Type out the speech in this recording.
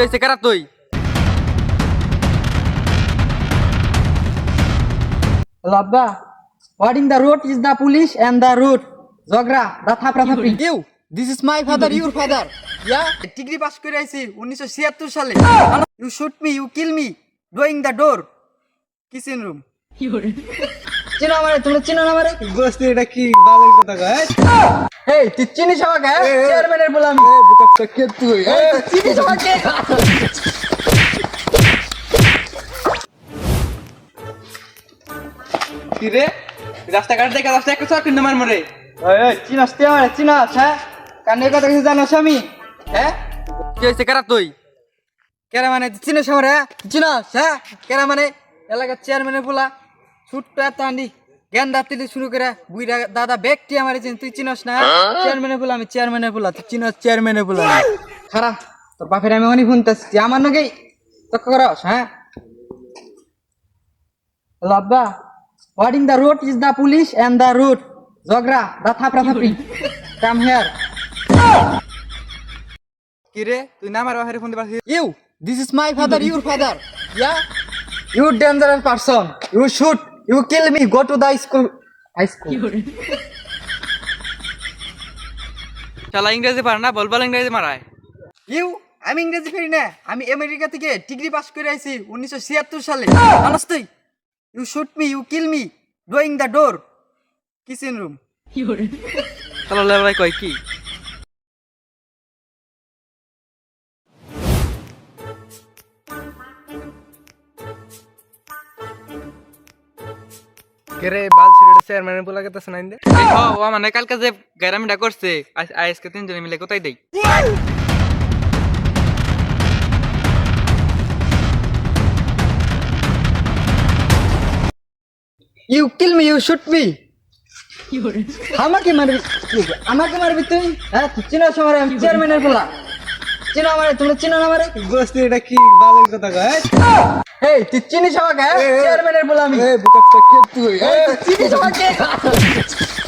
হয়েছে কারা তুই? Labba, what in the road is the police and the road? Zogra, the thapra thapri. You this is my father your father yeah degree pass করে আইছি উনিশশো ছিয়াত্তর সালে। You shoot me you kill me drawing the door kitchen room চিনো আমারে তুমি চিনো না আমারে? বসতে এটা কি ভালো কথা কয়? এই তুই চিনিস আমাকে। চেয়ারম্যানের বললাম। বুকা তুই? চিনিস আমাকে? কি রে? রাস্তাঘাট দেখা রাস্তা মরে। ওই চিনাস তুই আমারে চিনাস হ্যাঁ? কানে কথা কিছু জানোস আমি হ্যাঁ? কি হয়েছে কারা তুই? কেরা মানে চিনিস আমারে হ্যাঁ? চিনাস হ্যাঁ? কেরা মানে? এলাকার চেয়ারম্যানের বলা। ছোট্ট এত আন্ডি জ্ঞান শুরু করে বুইরা দাদা ব্যক্তি আমার চিন তুই চিনস না। চেয়ারম্যানের বলা আমি চেয়ারম্যানের বলা তুই চিনস চেয়ারম্যানের বলা খারাপ তোর বাপের আমি অনেক শুনতেছি, আমার নাকি তক্ক করস হ্যাঁ? লাব্বা what in the road is the police and the route ঝগড়া দা থাপড়া থাপড়ি কাম হিয়ার কি রে, তুই না আমার বাহিরে ফোন দিবার you this is my father your father yeah you dangerous person you shoot you kill me go to the school high school শালা ইংরেজি পারে না বলবাল ইংরেজি মারায়। ইউ আমি ইংরেজি ফেরি না আমি আমেরিকা থেকে ডিগ্রি পাস করে আইছি উনিশশো ছিয়াত্তর সালে। জানাস তুই you shoot me you kill me drawing the door kitchen room শালা লেবাই কয় কি? কে রে বাল বলা ও মানে কালকে যে গ্যারামিটা করছে আজ- আজকে তিনজনে মিলে কোথায় দেই? You kill me you shoot me আমাকে মারবি আমাকে মারবি তুই? হ্যাঁ তুই চিনো আমার চেয়ারম্যানের বলা। চিনো আমারে তুমি চিনো না আমারে? বসতে এটা কি ভালো কথা কয়? এই তুই চিনিস আমাকে। চেয়ারম্যানের বলে আমি। তুই? চিনিস আমাকে?